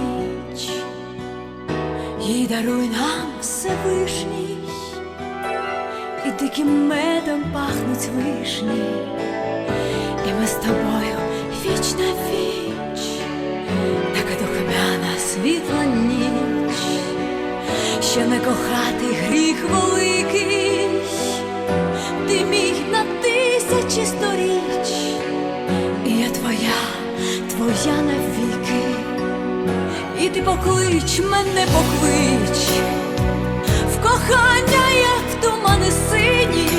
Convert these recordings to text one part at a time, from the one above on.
ніч, їй даруй нам Всевишній, і диким медом пахнуть вишні, і ми з тобою віч на віч, така духмяна світла ніч, ще не кохати гріх великий, ти мій на тисячі сторіч, я твоя, твоя навіть. Ти поклич мене поклич. В кохання, як тумани сині,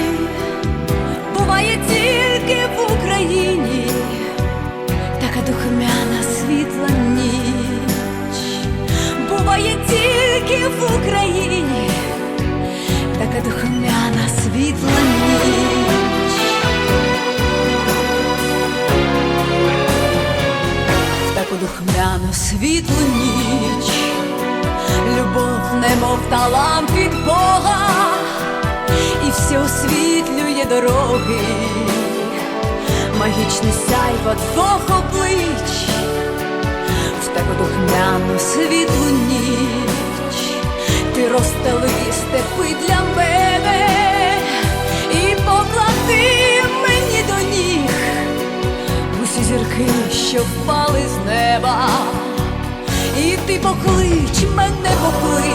буває тільки в Україні, така духмяна світла ніч, буває тільки в Україні, світлу ніч, любов, немов талант від Бога, і все освітлює дороги, магічний сяйво двох облич, в таку духмяну світлу ніч, ти розстели степи для мене і поклади мені до ніг усі зірки, що впали з неба, і ти поклич мене поклич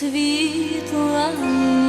світла.